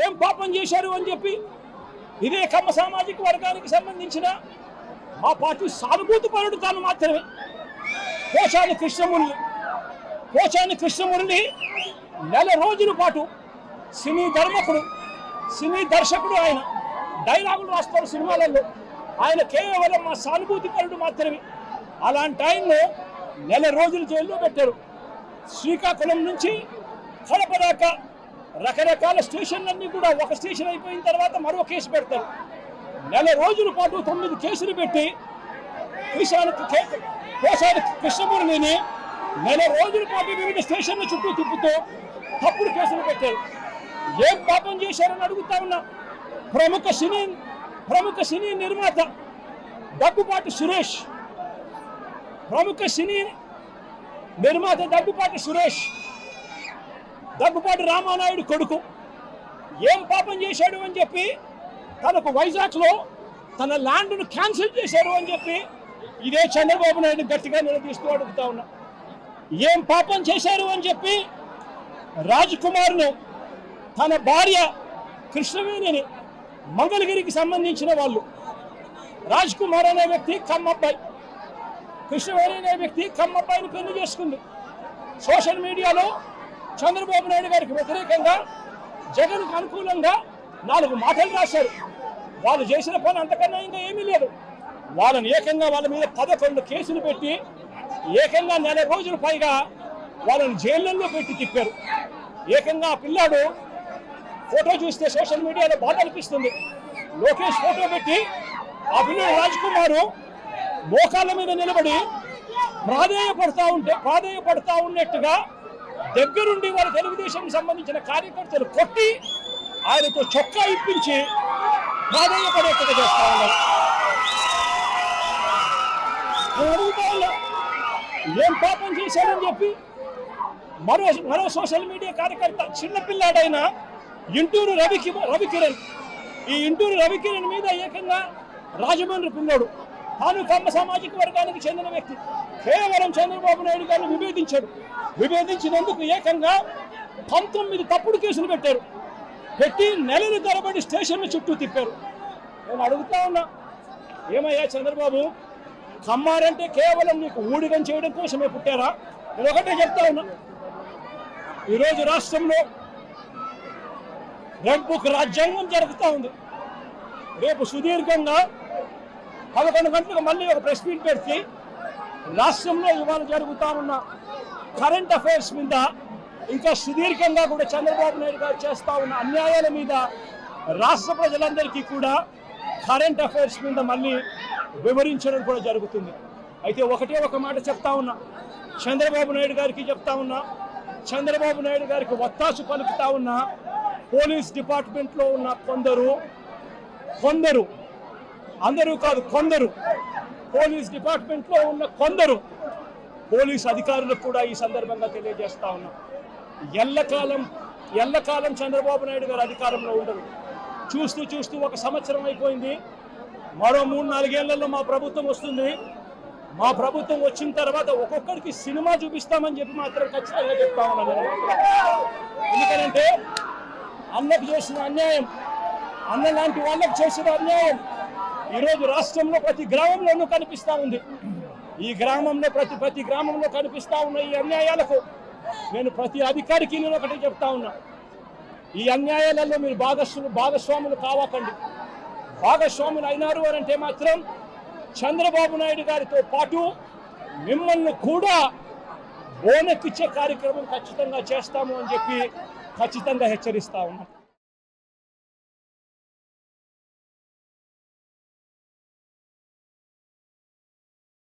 ఏం పాపం చేశారు అని చెప్పి ఇదే కమ్మ సామాజిక వర్గానికి సంబంధించిన మా పార్టీ సానుభూతి పరుడు తాను మాత్రమే. పోషాని కృష్ణమురళి. పోషాని కృష్ణమురళి నెల రోజుల పాటు సినీ ధర్మకుడు సినీ దర్శకుడు ఆయన డైలాగులు రాస్తారు సినిమాలలో. ఆయన కేవలం మా సానుభూతి పరుడు మాత్రమే. అలాంటి ఆయన్ను నెల రోజులు జైల్లో పెట్టారు. శ్రీకాకుళం నుంచి కడప దాకా రకరకాల స్టేషన్లన్నీ కూడా ఒక స్టేషన్ అయిపోయిన తర్వాత మరో కేసు పెడతారు. నెల రోజుల పాటు తొమ్మిది కేసులు పెట్టి కృష్ణానికి కోసాని కృష్ణమురళిని నెల రోజుల పాటు వివిధ స్టేషన్ల చుట్టూ తిప్పుతూ తప్పుడు కేసులు పెట్టారు. ఏం పాపం చేశారని అడుగుతా ఉన్నా. ప్రముఖ సినీ ప్రముఖ సినీ నిర్మాత దగ్గుపాటి సురేష్ ప్రముఖ సినీ నిర్మాత దగ్గుపాటి సురేష్ దగ్గుపాటి రామానాయుడు కొడుకు. ఏం పాపం చేశాడు అని చెప్పి తనకు వైజాగ్లో తన ల్యాండ్ను క్యాన్సిల్ చేశారు అని చెప్పి ఇదే చంద్రబాబు నాయుడు గట్టిగా నిలదీస్తూ అడుగుతా ఉన్నా. ఏం పాపం చేశారు అని చెప్పి రాజ్కుమార్ను తన భార్య కృష్ణవేణిని మంగళగిరికి సంబంధించిన వాళ్ళు రాజ్ కుమార్ అనే వ్యక్తి కమ్మబ్బాయి కృష్ణవేణి అనే వ్యక్తి కమ్మబ్బాయిని పెళ్ళి చేసుకుంది. సోషల్ మీడియాలో చంద్రబాబు నాయుడు గారికి వ్యతిరేకంగా జగన్కు అనుకూలంగా నాలుగు మాటలు రాశారు. వాళ్ళు చేసిన పని అంతకన్నా ఇంకా ఏమీ లేదు. వాళ్ళని ఏకంగా వాళ్ళ మీద పదకొండు కేసులు పెట్టి ఏకంగా నెల రోజుల పైగా వాళ్ళని జైళ్ళల్లో పెట్టి తిప్పారు. ఏకంగా ఆ పిల్లాడు ఫోటో చూస్తే సోషల్ మీడియాలో బాధ అనిపిస్తుంది. లోకేష్ ఫోటో పెట్టి ఆ పిల్లడు రాజ్ కుమారు మోకాళ్ళ మీద నిలబడి ప్రాధేయపడతా ఉంటే ప్రాధేయపడతా ఉన్నట్టుగా దగ్గరుండి వాళ్ళ తెలుగుదేశం సంబంధించిన కార్యకర్తలు కొట్టి ఆయనతో చొక్కా ఇప్పించి ప్రాధేయపడేట్టుగా చేస్తా ఉన్నారు. అడుగుతా ఉన్నా, ఏం పాపం చేశాడని చెప్పి మరో మరో సోషల్ మీడియా కార్యకర్త చిన్నపిల్లాడైన ఇంటూరు రవికి రవికిరణ్. ఈ ఇంటూరు రవికిరణ్ మీద ఏకంగా రాజమండ్రి పిల్లోడు తాను కమ్మ సామాజిక వర్గానికి చెందిన వ్యక్తి. కేవలం చంద్రబాబు నాయుడు గారిని విభేదించాడు. విభేదించినందుకు ఏకంగా పంతొమ్మిది తప్పుడు కేసులు పెట్టారు. పెట్టి నెలలు తరబడి స్టేషన్ల చుట్టూ తిప్పారు. నేను అడుగుతా ఉన్నా ఏమయ్యా చంద్రబాబు? కమ్మారంటే కేవలం నీకు ఊడిగం చేయడం కోసమే పుట్టారా? నేను ఒకటే చెప్తా ఉన్నా. ఈరోజు రాష్ట్రంలో రెడ్ బుక్ రాజ్యాంగం జరుగుతూ ఉంది. రేపు సుదీర్ఘంగా పదకొండు గంటలకు మళ్ళీ ఒక ప్రెస్ మీట్ పెడితే రాష్ట్రంలో ఇవాళ జరుగుతా ఉన్న కరెంట్ అఫైర్స్ మీద ఇంకా సుదీర్ఘంగా కూడా చంద్రబాబు నాయుడు గారు చేస్తా ఉన్న అన్యాయాల మీద రాష్ట్ర ప్రజలందరికీ కూడా కరెంట్ అఫైర్స్ మీద మళ్ళీ వివరించడం కూడా జరుగుతుంది. అయితే ఒకటే ఒక మాట చెప్తా ఉన్నా. చంద్రబాబు నాయుడు గారికి చెప్తా ఉన్నా. చంద్రబాబు నాయుడు గారికి ఒత్తాసు పలుకుతా ఉన్నా. పోలీస్ డిపార్ట్మెంట్లో ఉన్న కొందరు కొందరు అందరూ కాదు కొందరు. పోలీస్ డిపార్ట్మెంట్లో ఉన్న కొందరు. పోలీస్ అధికారులకు కూడా ఈ సందర్భంగా తెలియజేస్తా ఉన్నా. ఎల్లకాలం ఎల్లకాలం చంద్రబాబు నాయుడు గారు అధికారంలో ఉండరు. చూస్తూ చూస్తూ ఒక సంవత్సరం అయిపోయింది. మరో మూడు నాలుగేళ్ళలో మా ప్రభుత్వం వస్తుంది. మా ప్రభుత్వం వచ్చిన తర్వాత ఒక్కొక్కరికి సినిమా చూపిస్తామని చెప్పి మాత్రం ఖచ్చితంగా చెప్తా ఉన్నాను ఎందుకంటే అన్నకు చేసిన అన్యాయం అన్న లాంటి వాళ్ళకు చేసిన అన్యాయం ఈరోజు రాష్ట్రంలో ప్రతి గ్రామంలోనూ కనిపిస్తా ఉంది. ఈ గ్రామంలో ప్రతి ప్రతి గ్రామంలో కనిపిస్తా ఉన్న ఈ అన్యాయాలకు నేను ప్రతి అధికారికి నేను ఒకటి చెప్తా ఉన్నా. ఈ అన్యాయాలలో మీరు భాగస్వాములు భాగస్వాములు కావకండి. భాగస్వాములు అయినారు అని అంటే మాత్రం చంద్రబాబు నాయుడు గారితో పాటు మిమ్మల్ని కూడా బోనెక్కిచ్చే కార్యక్రమం ఖచ్చితంగా చేస్తాము అని చెప్పి ఖచ్చితంగా హెచ్చరిస్తా ఉన్నాం.